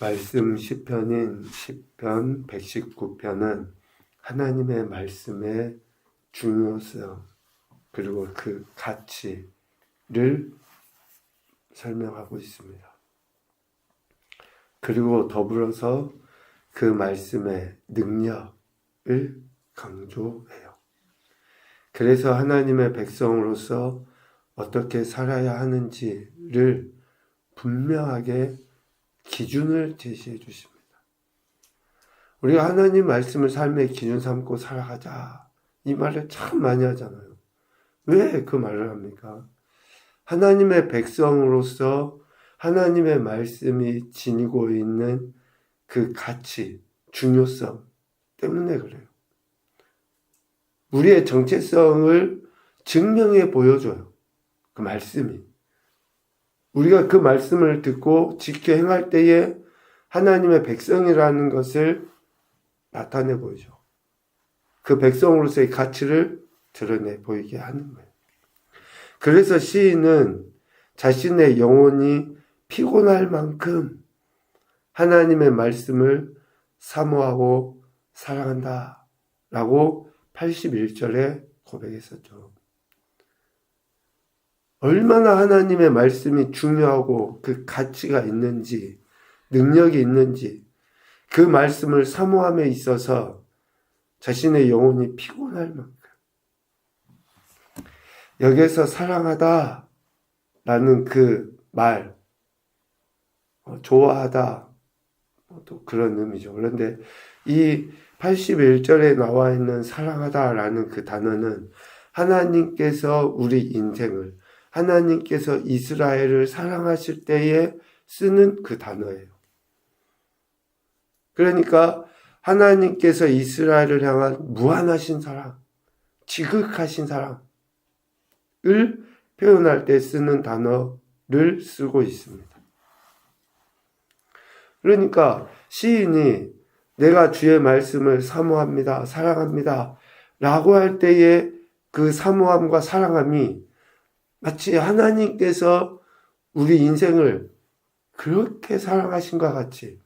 말씀 시편인 시편 119편은 하나님의 말씀의 중요성 그리고 그 가치를 설명하고 있습니다. 그리고 더불어서 그 말씀의 능력을 강조해요. 그래서 하나님의 백성으로서 어떻게 살아야 하는지를 분명하게 기준을 제시해 주십니다. 우리가 하나님 말씀을 삶의 기준 삼고 살아가자. 이 말을 참 많이 하잖아요. 왜 그 말을 합니까? 하나님의 백성으로서 하나님의 말씀이 지니고 있는 그 가치, 중요성 때문에 그래요. 우리의 정체성을 증명해 보여줘요. 그 말씀이. 우리가 그 말씀을 듣고 지켜 행할 때에 하나님의 백성이라는 것을 나타내 보이죠. 그 백성으로서의 가치를 드러내 보이게 하는 거예요. 그래서 시인은 자신의 영혼이 피곤할 만큼 하나님의 말씀을 사모하고 사랑한다. 라고 81절에 고백했었죠. 얼마나 하나님의 말씀이 중요하고 그 가치가 있는지, 능력이 있는지, 그 말씀을 사모함에 있어서 자신의 영혼이 피곤할 만큼. 여기에서 사랑하다 라는 그 말, 어, 좋아하다, 뭐또 그런 의미죠. 그런데 이 81절에 나와 있는 사랑하다 라는 그 단어는 하나님께서 우리 인생을 하나님께서 이스라엘을 사랑하실 때에 쓰는 그 단어예요. 그러니까 하나님께서 이스라엘을 향한 무한하신 사랑, 지극하신 사랑을 표현할 때 쓰는 단어를 쓰고 있습니다. 그러니까 시인이 내가 주의 말씀을 사모합니다, 사랑합니다 라고 할 때에 그 사모함과 사랑함이 마치 하나님께서 우리 인생을 그렇게 사랑하신 것 같이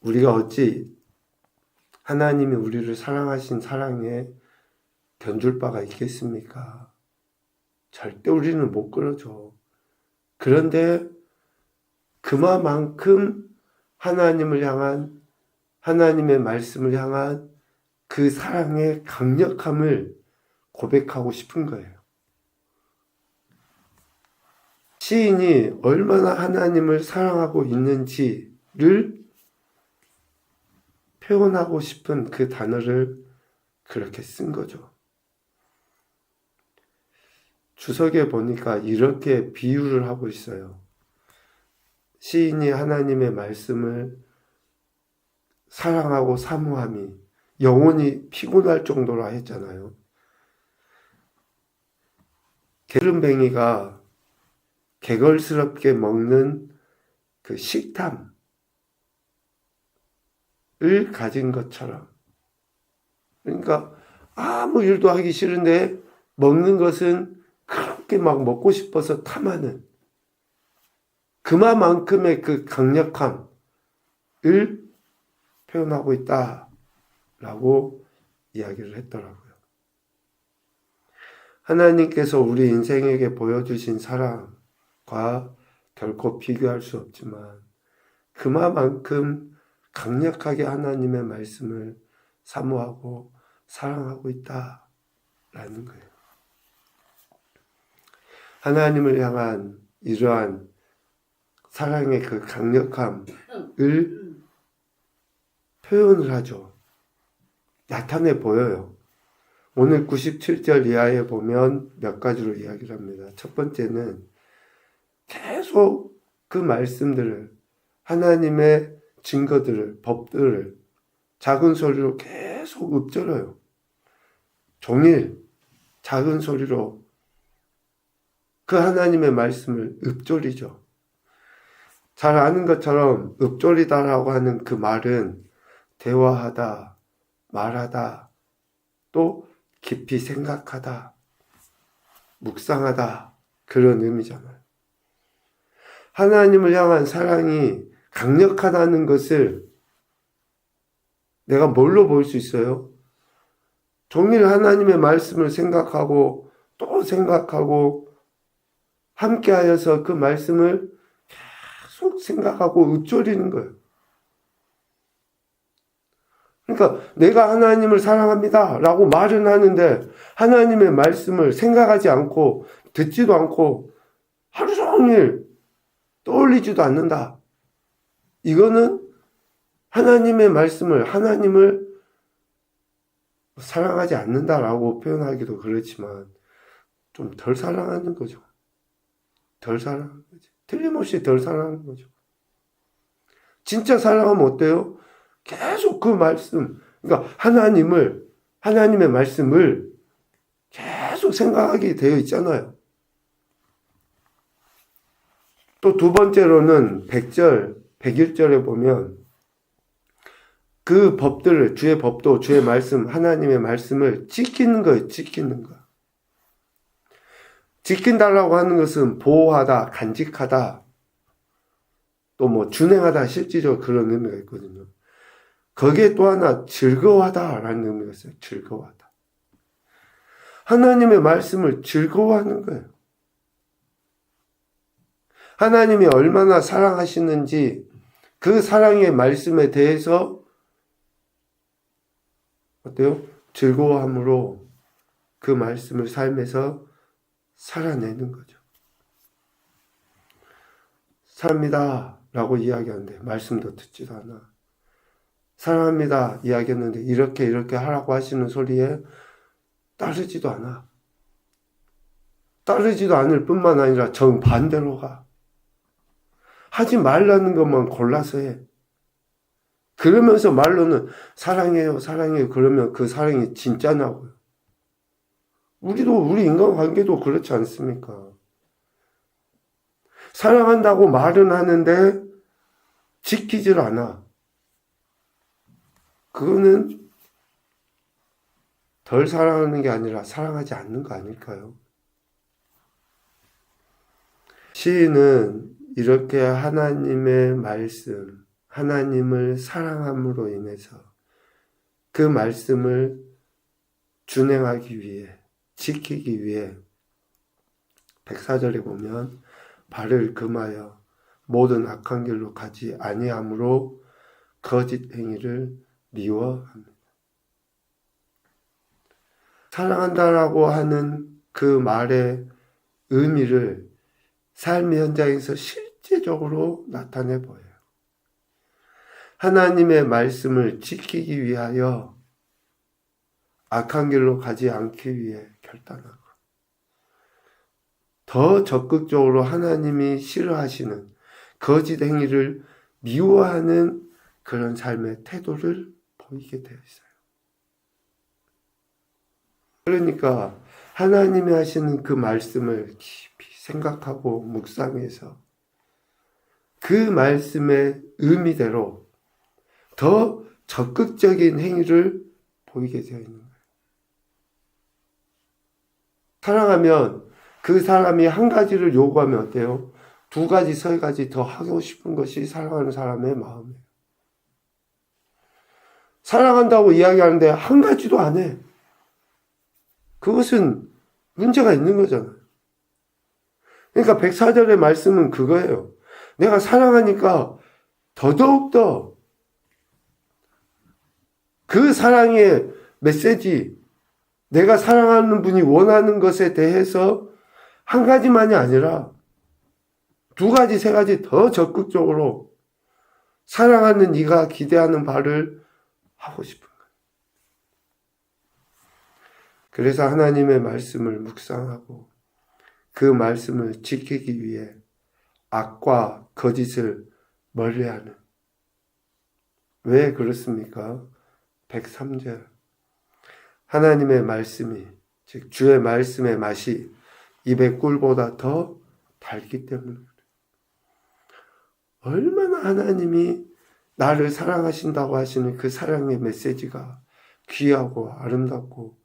우리가 어찌 하나님이 우리를 사랑하신 사랑에 견줄 바가 있겠습니까? 절대 우리는 못 그러죠. 그런데 그만큼 하나님을 향한 하나님의 말씀을 향한 그 사랑의 강력함을 고백하고 싶은 거예요. 시인이 얼마나 하나님을 사랑하고 있는지를 표현하고 싶은 그 단어를 그렇게 쓴 거죠. 주석에 보니까 이렇게 비유를 하고 있어요. 시인이 하나님의 말씀을 사랑하고 사모함이 영혼이 피곤할 정도로 했잖아요. 게름뱅이가 개걸스럽게 먹는 그 식탐을 가진 것처럼. 그러니까 아무 일도 하기 싫은데 먹는 것은 그렇게 막 먹고 싶어서 탐하는 그만큼의 그 강력함을 표현하고 있다라고 이야기를 했더라고요. 하나님께서 우리 인생에게 보여주신 사랑과 결코 비교할 수 없지만 그만큼 강력하게 하나님의 말씀을 사모하고 사랑하고 있다라는 거예요. 하나님을 향한 이러한 사랑의 그 강력함을 표현을 하죠. 나타내 보여요. 오늘 97절 이하에 보면 몇 가지로 이야기를 합니다. 첫 번째는 계속 그 말씀들을 하나님의 증거들을 법들을 작은 소리로 계속 읊조려요. 종일 작은 소리로 그 하나님의 말씀을 읊조리죠. 잘 아는 것처럼 읊조리다라고 하는 그 말은 대화하다, 말하다, 또 깊이 생각하다, 묵상하다, 그런 의미잖아요. 하나님을 향한 사랑이 강력하다는 것을 내가 뭘로 볼 수 있어요? 종일 하나님의 말씀을 생각하고 또 생각하고 함께 하여서 그 말씀을 계속 생각하고 읊조리는 거예요. 그러니까 내가 하나님을 사랑합니다 라고 말은 하는데 하나님의 말씀을 생각하지 않고 듣지도 않고 하루 종일 떠올리지도 않는다. 이거는 하나님의 말씀을 하나님을 사랑하지 않는다라고 표현하기도 그렇지만 좀 덜 사랑하는 거죠. 덜 사랑하는 거지. 틀림없이 덜 사랑하는 거죠. 진짜 사랑하면 어때요? 계속 그 말씀, 그러니까 하나님을, 하나님의 말씀을 계속 생각하게 되어 있잖아요. 또 두 번째로는 100절, 101절에 보면 그 법들을, 주의 법도, 주의 말씀, 하나님의 말씀을 지키는 거예요, 지키는 거. 지킨다라고 하는 것은 보호하다, 간직하다, 또 뭐 준행하다, 실질적으로 그런 의미가 있거든요. 거기에 또 하나 즐거워하다라는 의미가 있어요. 즐거워하다. 하나님의 말씀을 즐거워하는 거예요. 하나님이 얼마나 사랑하시는지 그 사랑의 말씀에 대해서 어때요? 즐거워함으로 그 말씀을 삶에서 살아내는 거죠. 사랑합니다. 라고 이야기하는데 말씀도 듣지도 않아. 사랑합니다. 이야기했는데 이렇게 이렇게 하라고 하시는 소리에 따르지도 않아. 따르지도 않을 뿐만 아니라 정반대로 가. 하지 말라는 것만 골라서 해. 그러면서 말로는 사랑해요, 사랑해요. 그러면 그 사랑이 진짜냐고요. 우리도, 우리 인간관계도 그렇지 않습니까? 사랑한다고 말은 하는데 지키질 않아. 그거는 덜 사랑하는 게 아니라 사랑하지 않는 거 아닐까요? 시인은 이렇게 하나님의 말씀, 하나님을 사랑함으로 인해서 그 말씀을 준행하기 위해, 지키기 위해, 백사절에 보면 발을 금하여 모든 악한 길로 가지 아니함으로 거짓 행위를 미워합니다. 사랑한다라고 하는 그 말의 의미를 삶의 현장에서 실제적으로 나타내 보여요. 하나님의 말씀을 지키기 위하여 악한 길로 가지 않기 위해 결단하고 더 적극적으로 하나님이 싫어하시는 거짓 행위를 미워하는 그런 삶의 태도를 보이게 되어 있어요. 그러니까 하나님이 하시는 그 말씀을 깊이 생각하고 묵상해서 그 말씀의 의미대로 더 적극적인 행위를 보이게 되어 있는 거예요. 사랑하면 그 사람이 한 가지를 요구하면 어때요? 두 가지, 세 가지 더 하고 싶은 것이 사랑하는 사람의 마음이에요. 사랑한다고 이야기하는데 한 가지도 안 해. 그것은 문제가 있는 거잖아요. 그러니까 백사절의 말씀은 그거예요. 내가 사랑하니까 더더욱더 그 사랑의 메시지, 내가 사랑하는 분이 원하는 것에 대해서 한 가지만이 아니라 두 가지, 세 가지 더 적극적으로 사랑하는 네가 기대하는 바를 하고 싶은 거예요. 그래서 하나님의 말씀을 묵상하고 그 말씀을 지키기 위해 악과 거짓을 멀리하는 왜 그렇습니까? 103절 하나님의 말씀이 즉 주의 말씀의 맛이 입의 꿀보다 더 달기 때문에 얼마나 하나님이 나를 사랑하신다고 하시는 그 사랑의 메시지가 귀하고 아름답고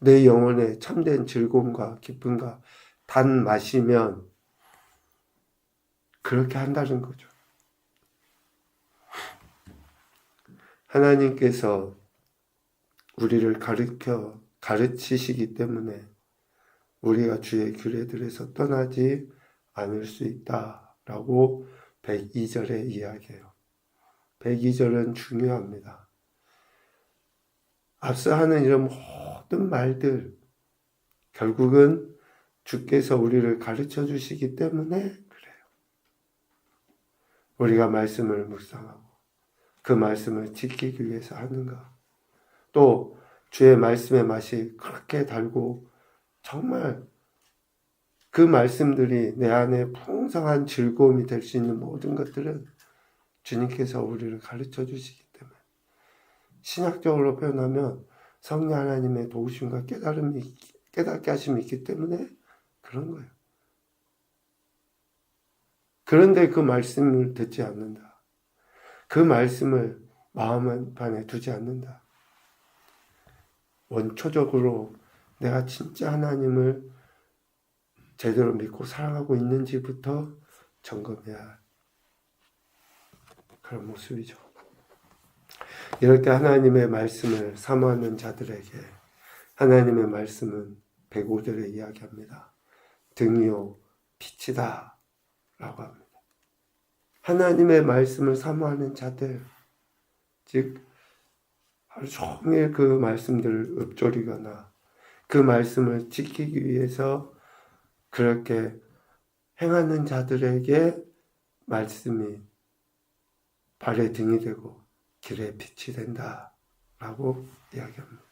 내 영혼에 참된 즐거움과 기쁨과 단 마시면 그렇게 한다는 거죠. 하나님께서 우리를 가르쳐 가르치시기 때문에 우리가 주의 규례들에서 떠나지 않을 수 있다라고 102절에 이야기해요. 102절은 중요합니다. 앞서 하는 이런 모든 말들 결국은 주께서 우리를 가르쳐 주시기 때문에 그래요. 우리가 말씀을 묵상하고 그 말씀을 지키기 위해서 하는가. 또 주의 말씀의 맛이 그렇게 달고 정말 그 말씀들이 내 안에 풍성한 즐거움이 될 수 있는 모든 것들은 주님께서 우리를 가르쳐 주시기 때문에 신학적으로 표현하면 성령 하나님의 도우심과 깨달음이 깨닫게 하심이 있기 때문에 그런 거예요. 그런데 그 말씀을 듣지 않는다. 그 말씀을 마음 안에 두지 않는다. 원초적으로 내가 진짜 하나님을 제대로 믿고 사랑하고 있는지부터 점검해야 할 그런 모습이죠. 이럴 때 하나님의 말씀을 사모하는 자들에게 하나님의 말씀은 105절에 이야기합니다. 등이요 빛이다 라고 합니다. 하나님의 말씀을 사모하는 자들 즉 하루 종일 그 말씀들을 읊조리거나 그 말씀을 지키기 위해서 그렇게 행하는 자들에게 말씀이 발의 등이 되고 길의 빛이 된다 라고 이야기합니다.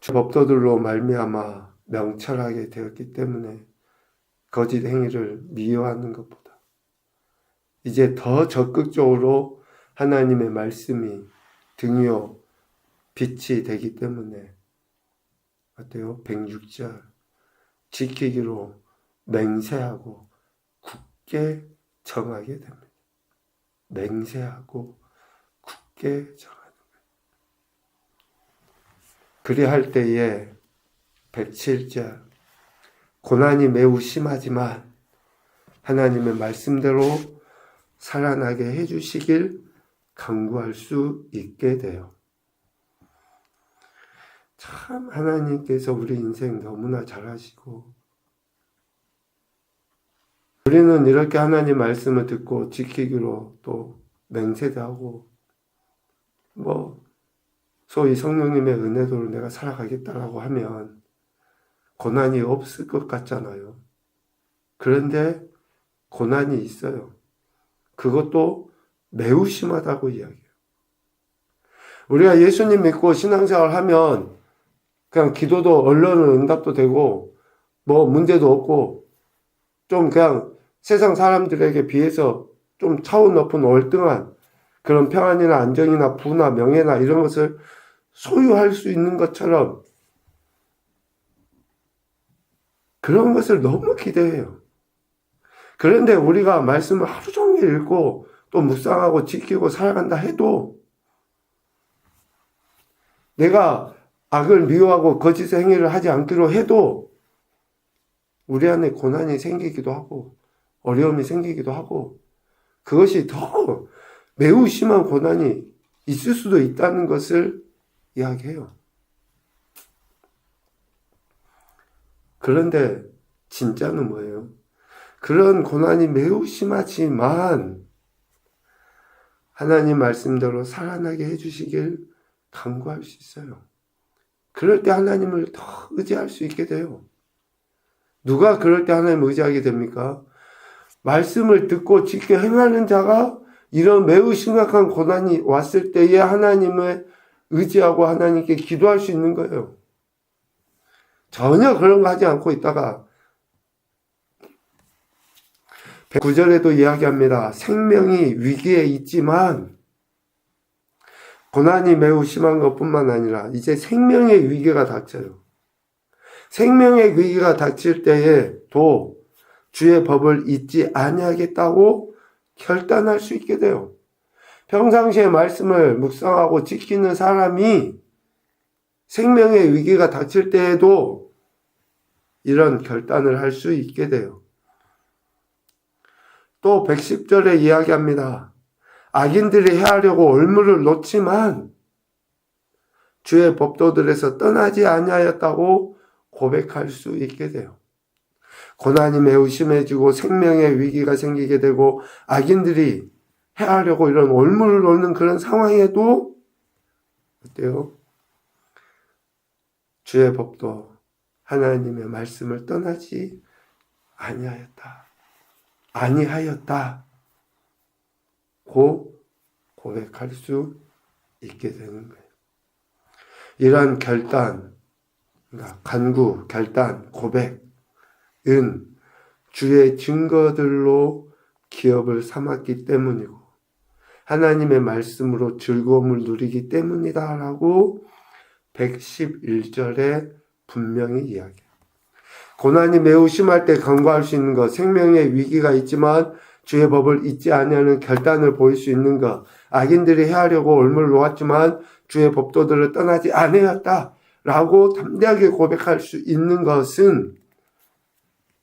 주 법도들로 말미암아 명철하게 되었기 때문에 거짓 행위를 미워하는 것보다 이제 더 적극적으로 하나님의 말씀이 등이요 빛이 되기 때문에 어때요? 106절 지키기로 맹세하고 굳게 정하게 됩니다. 맹세하고 굳게 정하는 거예요. 그리할 때에 107절 고난이 매우 심하지만 하나님의 말씀대로 살아나게 해주시길 강구할 수 있게 돼요. 참 하나님께서 우리 인생 너무나 잘하시고 우리는 이렇게 하나님 말씀을 듣고 지키기로 또 맹세도 하고 뭐 소위 성령님의 은혜도로 내가 살아가겠다라고 하면 고난이 없을 것 같잖아요. 그런데 고난이 있어요. 그것도 매우 심하다고 이야기해요. 우리가 예수님 믿고 신앙생활 하면 그냥 기도도 얼른 응답도 되고 뭐 문제도 없고 좀 그냥 세상 사람들에게 비해서 좀 차원 높은 월등한 그런 평안이나 안정이나 부나 명예나 이런 것을 소유할 수 있는 것처럼 그런 것을 너무 기대해요. 그런데 우리가 말씀을 하루 종일 읽고 또 묵상하고 지키고 살아간다 해도 내가 악을 미워하고 거짓 행위를 하지 않기로 해도 우리 안에 고난이 생기기도 하고 어려움이 생기기도 하고 그것이 더 매우 심한 고난이 있을 수도 있다는 것을 이야기해요. 그런데 진짜는 뭐예요? 그런 고난이 매우 심하지만 하나님 말씀대로 살아나게 해주시길 간구할 수 있어요. 그럴 때 하나님을 더 의지할 수 있게 돼요. 누가 그럴 때 하나님 의지하게 됩니까? 말씀을 듣고 지켜 행하는 자가 이런 매우 심각한 고난이 왔을 때에 하나님을 의지하고 하나님께 기도할 수 있는 거예요. 전혀 그런 거 하지 않고 있다가 109절에도 이야기합니다. 생명이 위기에 있지만 고난이 매우 심한 것뿐만 아니라 이제 생명의 위기가 닥쳐요. 생명의 위기가 닥칠 때에 도 주의 법을 잊지 아니하겠다고 결단할 수 있게 돼요. 평상시에 말씀을 묵상하고 지키는 사람이 생명의 위기가 닥칠 때에도 이런 결단을 할 수 있게 돼요. 또 110절에 이야기합니다. 악인들이 해하려고 올무를 놓지만 주의 법도들에서 떠나지 아니하였다고 고백할 수 있게 돼요. 고난이 매우 심해지고 생명의 위기가 생기게 되고 악인들이 해하려고 이런 올무를 놓는 그런 상황에도 어때요? 주의 법도 하나님의 말씀을 떠나지 아니하였다. 아니하였다. 고 고백할 수 있게 되는 거예요. 이러한 결단, 그러니까 간구, 결단, 고백 은 주의 증거들로 기업을 삼았기 때문이고 하나님의 말씀으로 즐거움을 누리기 때문이다라고 111절에 분명히 이야기해요. 고난이 매우 심할 때 간구할 수 있는 것, 생명의 위기가 있지만 주의 법을 잊지 아니하는 결단을 보일 수 있는 것, 악인들이 해하려고 올무를 놓았지만 주의 법도들을 떠나지 아니었다 라고 담대하게 고백할 수 있는 것은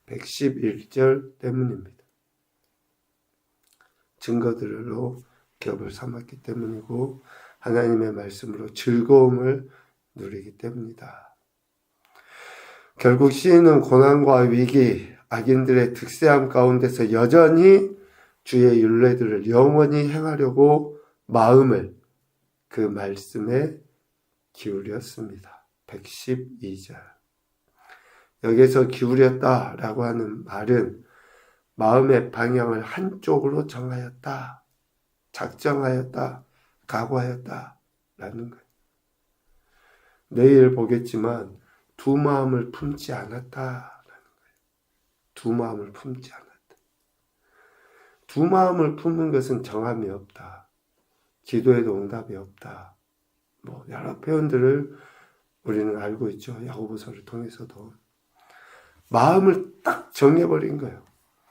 111절 때문입니다. 증거들로 기업을 삼았기 때문이고 하나님의 말씀으로 즐거움을 누리기 때문이다. 결국 시인은 고난과 위기, 악인들의 득세함 가운데서 여전히 주의 윤례들을 영원히 행하려고 마음을 그 말씀에 기울였습니다. 112절. 여기서 기울였다 라고 하는 말은 마음의 방향을 한쪽으로 정하였다, 작정하였다, 각오하였다, 라는 거예요. 내일 보겠지만 두 마음을 품지 거예요. 두 마음을 품지 않았다. 두 마음을 품는 것은 정함이 없다. 기도에도 응답이 없다. 뭐 여러 표현들을 우리는 알고 있죠. 야고보서를 통해서도 마음을 딱 정해버린 거예요.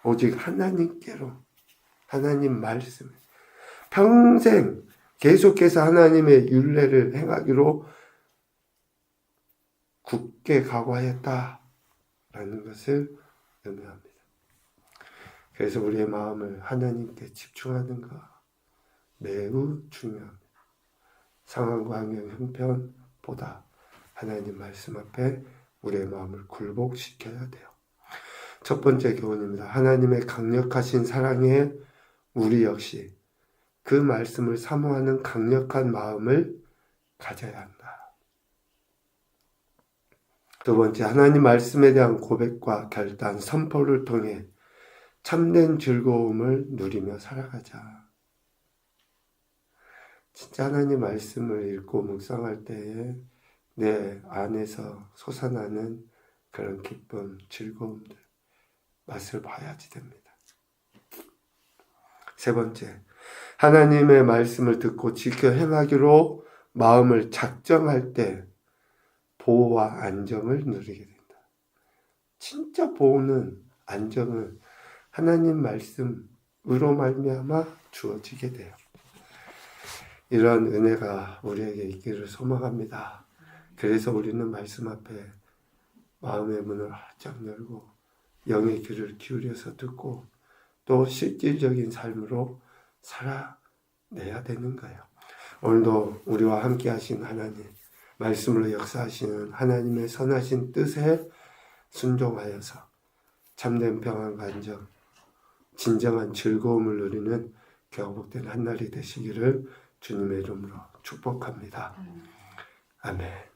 오직 하나님께로 하나님 말씀 평생 계속해서 하나님의 윤례를 행하기로 굳게 각오하였다라는 것을 의미합니다. 그래서 우리의 마음을 하나님께 집중하는 것 매우 중요합니다. 상황과 환경 형편보다 하나님 말씀 앞에 우리의 마음을 굴복시켜야 돼요. 첫 번째 교훈입니다. 하나님의 강력하신 사랑에 우리 역시 그 말씀을 사모하는 강력한 마음을 가져야 한다. 두 번째, 하나님 말씀에 대한 고백과 결단, 선포를 통해 참된 즐거움을 누리며 살아가자. 진짜 하나님 말씀을 읽고 묵상할 때에 내 안에서 솟아나는 그런 기쁨, 즐거움들, 맛을 봐야지 됩니다. 세 번째, 하나님의 말씀을 듣고 지켜 행하기로 마음을 작정할 때 보호와 안정을 누리게 된다. 진짜 보호는 안정은 하나님 말씀으로 말미암아 주어지게 돼요. 이런 은혜가 우리에게 있기를 소망합니다. 그래서 우리는 말씀 앞에 마음의 문을 활짝 열고 영의 귀를 기울여서 듣고 또 실질적인 삶으로 살아내야 되는 거예요. 오늘도 우리와 함께 하신 하나님, 말씀으로 역사하시는 하나님의 선하신 뜻에 순종하여서 참된 평안과 안정, 진정한 즐거움을 누리는 경복된 한날이 되시기를 주님의 이름으로 축복합니다. 아멘.